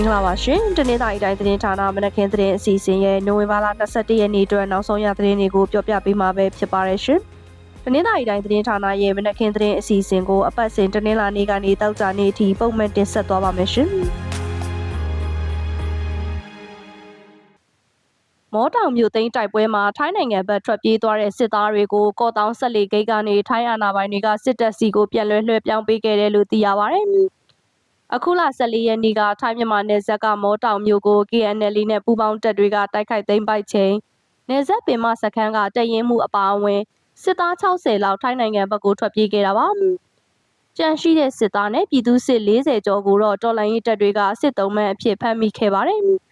င်္ဂလာပါရှင်။တနင်္သာရီတိုင်းသတင်းဌာနမနက်ခင်းသတင်းအစီအစဉ်ရဲ့နိုဝင်ဘာလ22ရက်နေ့အတွက်နောက်ဆုံးရသတင်းတွေကိုပြောပြပေးမှာပဲဖြစ်ပါရရှင်။တနင်္သာရီတိုင်းသတင်းဌာနရဲ့မနက်ခင်းသတင်းအစီအစဉ်ကိုအပတ်စဉ်တနင်္လာနေ့ကနေတောက်ကြနေ့အထိပုံမှန်တင်ဆက်သွားပါမယ်ရှင်။မောတောင်မြို့သိမ်းတိုက်ပွဲမှာထိုင်းနိုင်ငံဘက်ထွက်ပြေးသွားတဲ့စစ်သားတွေကိုကော့တောင်းဆက်လီဂိတ်ကနေထိုင်းအာဏာပိုင်တွေကစစ်တပ်စီကိုပြန်လွှဲလွှဲပြောင်းပေးခဲ့တယ်လို့သိရပါဗျ။ အခုလ14ရက်နေ့ကထိုင်းမြန်မာနယ်စပ်ကမောတောင်မြို့ကို KNL နဲ့ပူးပေါင်းတပ်တွေကတိုက်ခိုက်သိမ်းပိုက်ချိန်နယ်စပ်ပင်မစခန်းကတရင်မှုအပါအဝင်စစ်သား60လောက်ထိုင်းနိုင်ငံဘက်ကိုထွက်ပြေးခဲ့တာပါ။ကြန့်ရှိတဲ့စစ်သားနဲ့ပြည်သူစစ်40ကျော်ကိုတော့တော်လိုင်းရေးတပ်တွေကစစ်တုံးမှန်အဖြစ်ဖမ်းမိခဲ့ပါတယ်။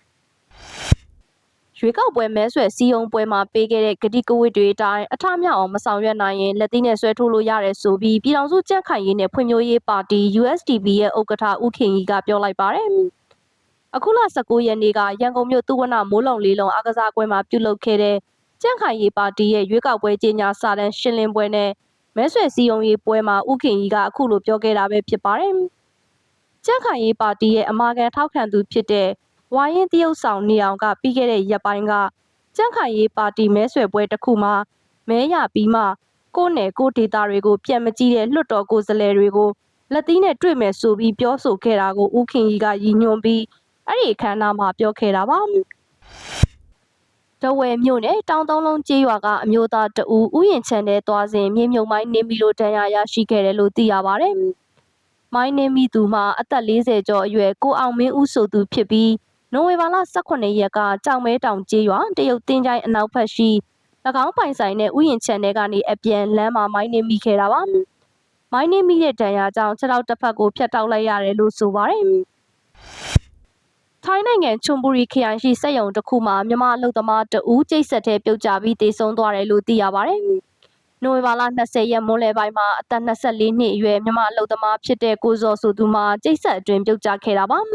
ရွေးကောက်ပွဲမဲဆွယ်စီယုံပွဲမှာပေးခဲ့တဲ့ဂတိကဝတ်တွေအတိုင်းအထမြောက်အောင်မဆောင်ရွက်နိုင်ရင်လက်သီးနဲ့ဆွဲထိုးလို့ရတယ်ဆိုပြီးပြည်တော်စုကြက်ခိုင်ရေးနဲ့ဖွံ့ဖြိုးရေးပါတီ USDP ရဲ့ဥက္ကဋ္ဌဦးခင်ကြီးကပြောလိုက်ပါတယ်။အခုလ19ရက်နေ့ကရန်ကုန်မြို့သူဝနမိုးလုံလေးလုံးအကစားကွင်းမှာပြုလုပ်ခဲ့တဲ့ကြက်ခိုင်ရေးပါတီရဲ့ရွေးကောက်ပွဲကြီးညာစာတမ်းရှင်းလင်းပွဲနဲ့မဲဆွယ်စီယုံရေးပွဲမှာဦးခင်ကြီးကအခုလိုပြောခဲ့တာပဲဖြစ်ပါတယ်။ကြက်ခိုင်ရေးပါတီရဲ့အမာခံထောက်ခံသူဖြစ်တဲ့ ဝိုင်းရင်တရုတ်ဆောင်နေအောင်ကပြီးခဲ့တဲ့ရက်ပိုင်းကကြန့်ခိုင်ရေးပါတီမဲဆွယ်ပွဲတစ်ခုမှာမဲရပြီးမှကိုယ်နယ်ကိုဒေတာတွေကိုပြန်မကြည့်တဲ့လွတ်တော်ကိုယ်စားလှယ်တွေကိုလက်သီးနဲ့တွေ့မယ်ဆိုပြီးပြောဆိုခဲ့တာကိုဦးခင်ကြီးကရည်ညွှန်းပြီးအဲ့ဒီအခမ်းအနားမှာပြောခဲ့တာပါတဝဲမြို့နယ်တောင်သုံးလုံးကျေးရွာကအမျိုးသားတဦးဥယျင်ချန်တဲ့သွားစဉ်မြေမြုံမိုင်းနေမီလိုတန်ရာရရှိခဲ့တယ်လို့သိရပါတယ်။မိုင်းနေမီသူမှာအသက်40ကျော်အရွယ်ကိုအောင်မင်းဦးဆိုသူဖြစ်ပြီး နိုဝင်ဘာလ18ရက်ကကြောင်မဲတောင်ကျေးရွာတရုတ်တင်းချိုင်းအနောက်ဘက်ရှိ၎င်းပိုင်ဆိုင်တဲ့ဥယျာဉ်ချန်ထဲကနေအပြန်လမ်းမှာမိုင်းနှမိခဲ့တာပါ။မိုင်းနှမိတဲ့ဒဏ်ရာကြောင့်ခြေထောက်တစ်ဖက်ကိုဖျက်တောက်လိုက်ရတယ်လို့ဆိုပါတယ်။ထိုင်းနိုင်ငံချွန်ဘူရီခရိုင်ရှိစက်ရုံတစ်ခုမှာမြန်မာအလုပ်သမားတဦးကျိတ်ဆက်တဲ့ပြုတ်ကျပြီးတေဆုံးသွားတယ်လို့သိရပါတယ်။နိုဝင်ဘာလ20ရက်မွန်းလယ်ပိုင်းမှာအသက်24နှစ်အရွယ်မြန်မာအလုပ်သမားဖြစ်တဲ့ကိုဇော်ဆိုသူမှာကျိတ်ဆက်အတွင်းပြုတ်ကျခဲ့တာပါ။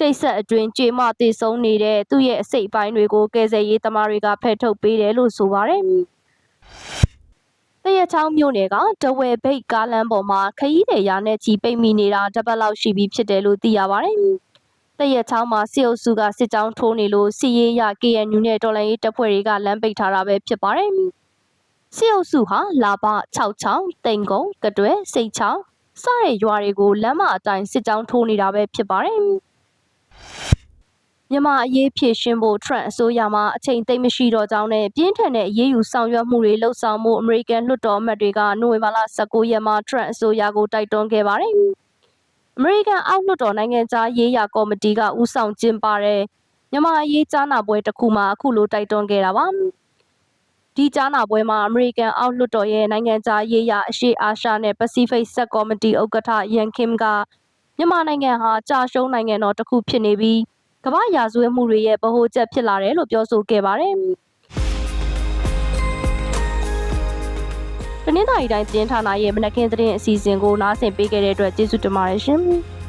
ကျိတ်ဆက်အတွင်းကြေမတည်ဆုံးနေတဲ့သူ့ရဲ့အစိတ်အပိုင်းတွေကိုကယ်ဆယ်ရေးသမားတွေကဖယ်ထုတ်ပေးတယ်လို့ဆိုပါတယ်။တရချောင်းမြို့နယ်ကတဝဲဘိတ်ကားလမ်းပေါ်မှာခရီးတွေရာနဲ့ကြီးပိတ်မိနေတာတပတ်လောက်ရှိပြီဖြစ်တယ်လို့သိရပါတယ်။တရချောင်းမှာစစ်အုပ်စုကစစ်ကြောင်းထိုးနေလို့စီရေးရ KNU နဲ့တော်လိုင်းရေးတပ်ဖွဲ့တွေကလမ်းပိတ်ထားတာပဲဖြစ်ပါတယ်။စစ်အုပ်စုဟာလာပ66တိန်ကုန်းကတွဲစိတ်ချောင်းစတဲ့ရွာတွေကိုလမ်းမအတိုင်းစစ်ကြောင်းထိုးနေတာပဲဖြစ်ပါတယ်။ မြန်မာအရေးဖြည့်ရှင်းဖို့ Trump အစိုးရမှအချိန်သိမ့်မရှိတော့ကြောင်းနဲ့ပြင်းထန်တဲ့အရေးယူဆောင်ရွက်မှုတွေလှုပ်ဆောင်မှုအမေရိကန်လွှတ်တော်အမတ်တွေကနိုဝင်ဘာလ19ရက်မှာ Trump အစိုးရကိုတိုက်တွန်းခဲ့ပါတယ်။အမေရိကန်အောက်လွှတ်တော်နိုင်ငံသားရေးရာကော်မတီကဦးဆောင်ကျင်းပတဲ့မြန်မာအရေးကြားနာပွဲတစ်ခုမှာအခုလိုတိုက်တွန်းခဲ့တာပါ။ဒီကြားနာပွဲမှာအမေရိကန်အောက်လွှတ်တော်ရဲ့နိုင်ငံသားရေးရာအရှေ့အာရှနဲ့ပစိဖိတ်ဆက်ကော်မတီဥက္ကဋ္ဌယန်ခင်ကမြန်မာနိုင်ငံဟာကြာရှုံးနိုင်ငံတော်တစ်ခုဖြစ်နေပြီး ကမ္ဘာရာဇဝတ်မှုတွေရဲ့ဗဟိုချက်ဖြစ်လာတယ်လို့ပြောဆိုခဲ့ပါတယ်။တနင်္သာရီတိုင်းသတင်းဌာနရဲ့မနက်ခင်းသတင်းအစီအစဉ်ကိုနားဆင်ပေးခဲ့တဲ့အတွက်ကျေးဇူးတင်ပါတယ်ရှင်။